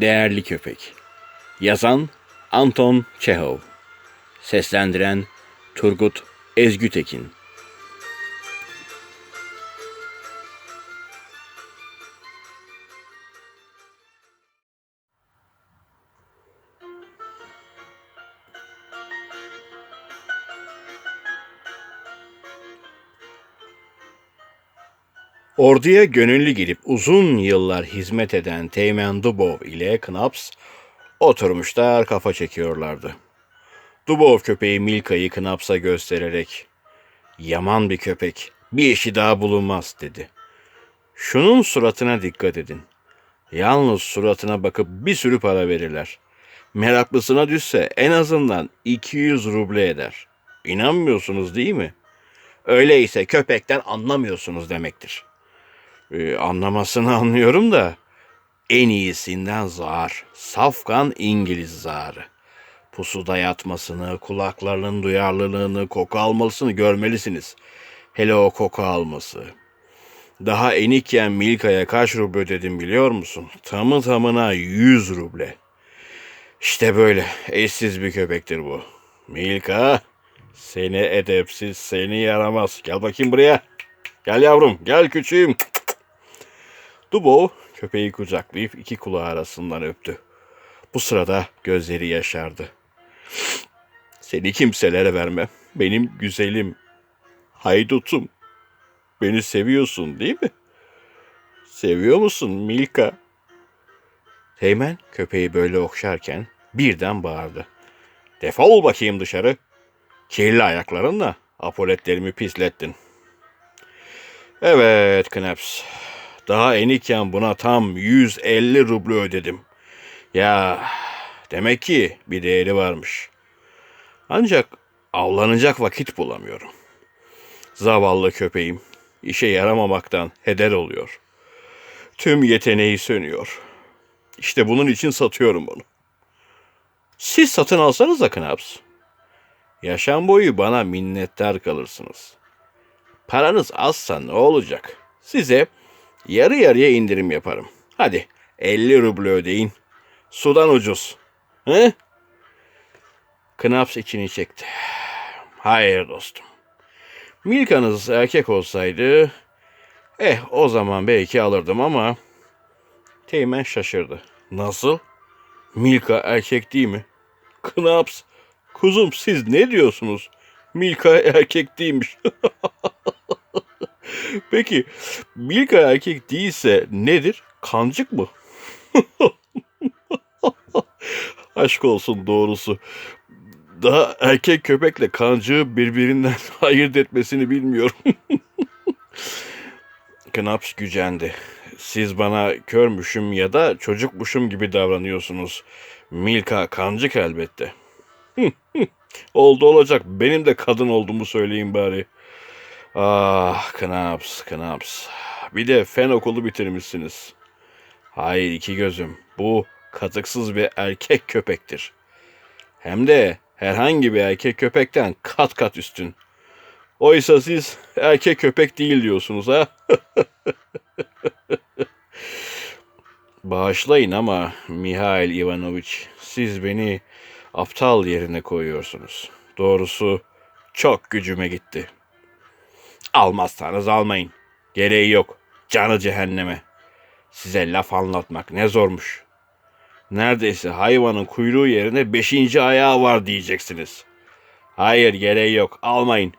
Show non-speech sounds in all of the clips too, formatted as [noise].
Değerli Köpek. Yazan Anton Çehov. Seslendiren Turgut Ezgütekin Orduya gönüllü girip uzun yıllar hizmet eden Teğmen Dubov ile Knaps oturmuşlar kafa çekiyorlardı. Dubov köpeği Milka'yı Knaps'a göstererek ''Yaman bir köpek, bir eşi daha bulunmaz.'' dedi. ''Şunun suratına dikkat edin. Yalnız suratına bakıp bir sürü para verirler. Meraklısına düşse en azından 200 ruble eder. İnanmıyorsunuz değil mi? Öyleyse köpekten anlamıyorsunuz demektir.'' Ee, anlamasını [laughs] anlıyorum da en iyisinden zar. Safkan İngiliz zarı. Pusuda yatmasını, kulaklarının duyarlılığını, koku almasını görmelisiniz. Hele o koku alması. Daha enikken Milka'ya kaç ruble ödedim biliyor musun? Tamı tamına yüz ruble. İşte böyle eşsiz bir köpektir bu. Milka, seni edepsiz, seni yaramaz. Gel bakayım buraya. Gel yavrum, gel küçüğüm. Dubo köpeği kucaklayıp iki kulağı arasından öptü. Bu sırada gözleri yaşardı. Seni kimselere vermem. Benim güzelim, haydutum. Beni seviyorsun değil mi? Seviyor musun Milka? Teğmen köpeği böyle okşarken birden bağırdı. Defol bakayım dışarı. Kirli ayaklarınla apoletlerimi pislettin. Evet Knaps. Daha enikken buna tam 150 ruble ödedim. Ya demek ki bir değeri varmış. Ancak avlanacak vakit bulamıyorum. Zavallı köpeğim işe yaramamaktan heder oluyor. Tüm yeteneği sönüyor. İşte bunun için satıyorum onu. Siz satın alsanız da Knaps. Yaşam boyu bana minnettar kalırsınız. Paranız azsa ne olacak? Size Yarı yarıya indirim yaparım. Hadi 50 ruble ödeyin. Sudan ucuz. He? Knaps içini çekti. Hayır dostum. Milkanız erkek olsaydı eh o zaman belki alırdım ama Teğmen şaşırdı. Nasıl? Milka erkek değil mi? Knaps, kuzum siz ne diyorsunuz? Milka erkek değilmiş. [laughs] Peki Milka erkek değilse nedir? Kancık mı? [laughs] Aşk olsun doğrusu. Daha erkek köpekle kancığı birbirinden [laughs] ayırt etmesini bilmiyorum. [laughs] Knaps gücendi. Siz bana körmüşüm ya da çocukmuşum gibi davranıyorsunuz. Milka kancık elbette. Oldu olacak. Benim de kadın olduğumu söyleyin bari.'' Ah Knaps, Knaps. Bir de fen okulu bitirmişsiniz. Hayır iki gözüm. Bu katıksız bir erkek köpektir. Hem de herhangi bir erkek köpekten kat kat üstün. Oysa siz erkek köpek değil diyorsunuz ha? [laughs] Bağışlayın ama Mihail Ivanoviç siz beni aptal yerine koyuyorsunuz. Doğrusu çok gücüme gitti.'' Almazsanız almayın. Gereği yok. Canı cehenneme. Size laf anlatmak ne zormuş. Neredeyse hayvanın kuyruğu yerine beşinci ayağı var diyeceksiniz. Hayır gereği yok. Almayın.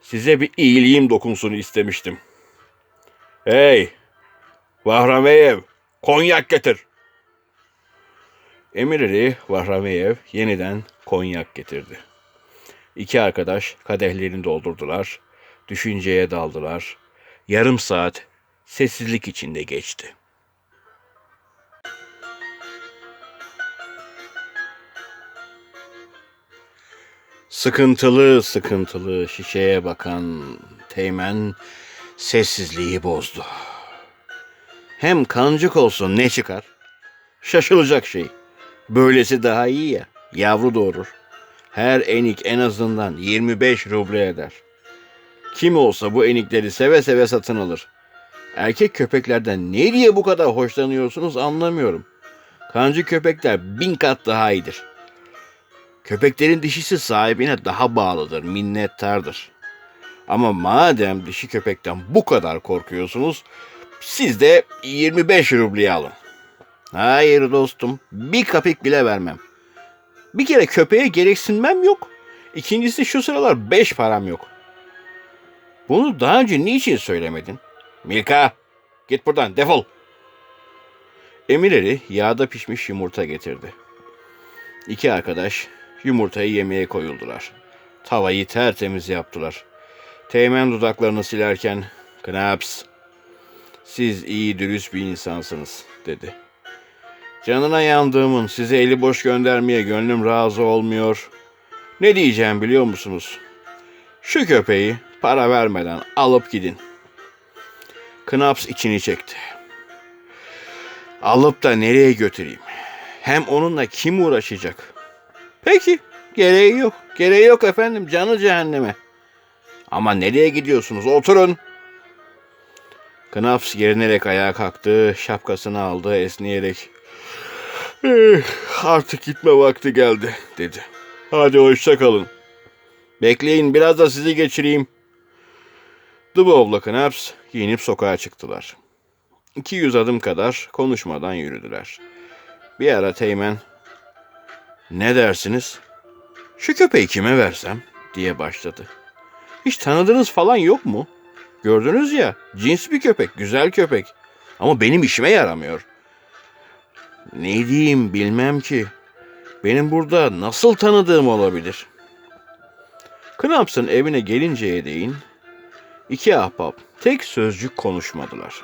Size bir iyiliğim dokunsun istemiştim. Hey! Vahrameyev! Konyak getir! Emirleri Vahrameyev yeniden konyak getirdi. İki arkadaş kadehlerini doldurdular düşünceye daldılar. Yarım saat sessizlik içinde geçti. Sıkıntılı sıkıntılı şişeye bakan Teğmen sessizliği bozdu. Hem kancık olsun ne çıkar? Şaşılacak şey. Böylesi daha iyi ya. Yavru doğurur. Her enik en azından 25 ruble eder. Kim olsa bu enikleri seve seve satın alır. Erkek köpeklerden ne diye bu kadar hoşlanıyorsunuz anlamıyorum. Kancı köpekler bin kat daha iyidir. Köpeklerin dişisi sahibine daha bağlıdır, minnettardır. Ama madem dişi köpekten bu kadar korkuyorsunuz, siz de 25 rubliye alın. Hayır dostum, bir kapik bile vermem. Bir kere köpeğe gereksinmem yok. İkincisi şu sıralar beş param yok. Bunu daha önce niçin söylemedin? Milka, git buradan, defol. Emirleri yağda pişmiş yumurta getirdi. İki arkadaş yumurtayı yemeye koyuldular. Tavayı tertemiz yaptılar. Teğmen dudaklarını silerken, Knaps, siz iyi dürüst bir insansınız, dedi. Canına yandığımın size eli boş göndermeye gönlüm razı olmuyor. Ne diyeceğim biliyor musunuz? Şu köpeği para vermeden alıp gidin. Knaps içini çekti. Alıp da nereye götüreyim? Hem onunla kim uğraşacak? Peki, gereği yok. Gereği yok efendim, canı cehenneme. Ama nereye gidiyorsunuz? Oturun. Knaps gerinerek ayağa kalktı, şapkasını aldı, esneyerek. "Eh, artık gitme vakti geldi, dedi. Hadi hoşça kalın. Bekleyin, biraz da sizi geçireyim. Dubov'la Knaps giyinip sokağa çıktılar. 200 adım kadar konuşmadan yürüdüler. Bir ara Teğmen, ne dersiniz? Şu köpeği kime versem diye başladı. Hiç tanıdığınız falan yok mu? Gördünüz ya, cins bir köpek, güzel köpek. Ama benim işime yaramıyor. Ne diyeyim bilmem ki. Benim burada nasıl tanıdığım olabilir? Knaps'ın evine gelinceye değin iki ahbap tek sözcük konuşmadılar.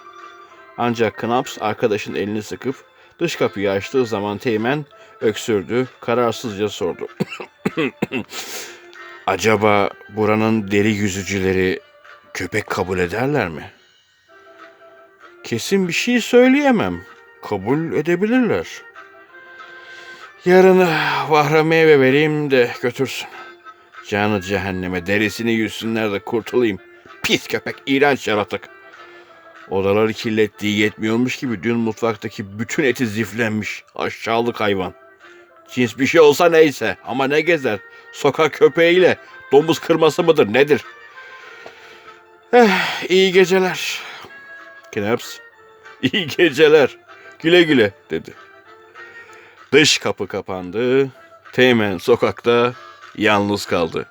Ancak Knaps arkadaşın elini sıkıp dış kapıyı açtığı zaman Teğmen öksürdü, kararsızca sordu. [coughs] Acaba buranın deri yüzücüleri köpek kabul ederler mi? Kesin bir şey söyleyemem. Kabul edebilirler. Yarın vahra meyve vereyim de götürsün. Canı cehenneme derisini yüzsünler de kurtulayım. Pis köpek, iğrenç yaratık. Odaları kirlettiği yetmiyormuş gibi dün mutfaktaki bütün eti ziflenmiş. Aşağılık hayvan. Cins bir şey olsa neyse ama ne gezer? Sokak köpeğiyle domuz kırması mıdır nedir? Eh, iyi geceler. Knaps, iyi geceler. Güle güle dedi. Dış kapı kapandı. Teğmen sokakta yalnız kaldı.